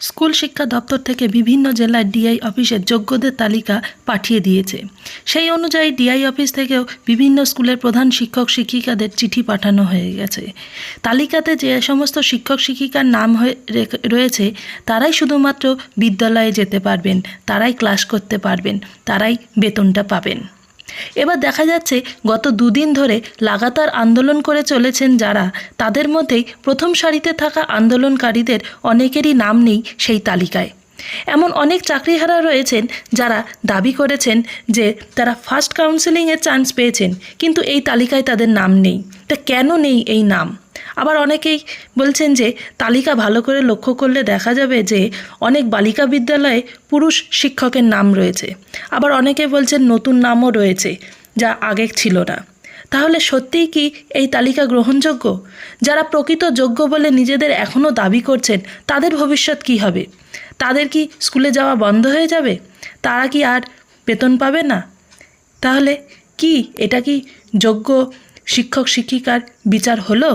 School শিক্ষা দপ্তর থেকে বিভিন্ন জেলার ডিআই অফিসে যোগ্যদের তালিকা পাঠিয়ে দিয়েছে। সেই অনুযায়ী ডিআই অফিস থেকেও বিভিন্ন স্কুলের প্রধান শিক্ষক শিক্ষিকাদের চিঠি পাঠানো হয়ে গেছে। তালিকাতে যে সমস্ত শিক্ষক শিক্ষিকার নাম হয়ে রয়েছে, তারাই শুধুমাত্র বিদ্যালয়ে যেতে পারবেন, তারাই ক্লাস করতে পারবেন, তারাই বেতনটা পাবেন। এবার দেখা যাচ্ছে গত দুদিন ধরে লাগাতার আন্দোলন করে চলেছেন যারা। তাদের মধ্যেই প্রথম সারিতে থাকা আন্দোলনকারীদের অনেকেরই নাম নেই সেই তালিকায়। এমন অনেক চাকরিহারা রয়েছেন যারা দাবি করেছেন যে তারা ফার্স্ট কাউন্সেলিংয়ের চান্স পেয়েছেন, কিন্তু এই তালিকায় তাদের নাম নেই। তা কেন নেই এই নাম? আবার অনেকেই বলছেন যে তালিকা ভালো করে লক্ষ্য করলে দেখা যাবে যে অনেক বালিকা বিদ্যালয়ে পুরুষ শিক্ষকের নাম রয়েছে। আবার অনেকে বলছেন নতুন নামও রয়েছে, যা আগে ছিল না। তাহলে সত্যিই কি এই তালিকা গ্রহণযোগ্য? যারা প্রকৃত যোগ্য বলে নিজেদের এখনও দাবি করছেন, তাদের ভবিষ্যৎ কি হবে? তাদের কি স্কুলে যাওয়া বন্ধ হয়ে যাবে? তারা কি আর বেতন পাবে না? তাহলে কি এটা কি যোগ্য শিক্ষক শিক্ষিকার বিচার হলো?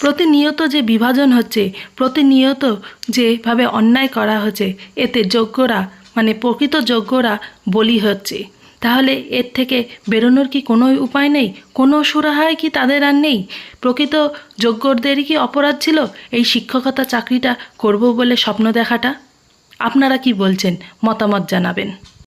প্রতিনিয়ত যে বিভাজন হচ্ছে, প্রতিনিয়ত যেভাবে অন্যায় করা হচ্ছে, এতে যোগ্যরা মানে প্রকৃত যোগ্যরা বলি হচ্ছে। তাহলে এর থেকে বেরোনোর কি কোনো উপায় নেই? কোনো সুরাহায় কি তাদের আর নেই? প্রকৃত যোগ্যদেরই কি অপরাধ ছিল? এই শিক্ষকতা চাকরিটা করব বলে স্বপ্ন দেখাটা? আপনারা কি বলছেন? মতামত জানাবেন।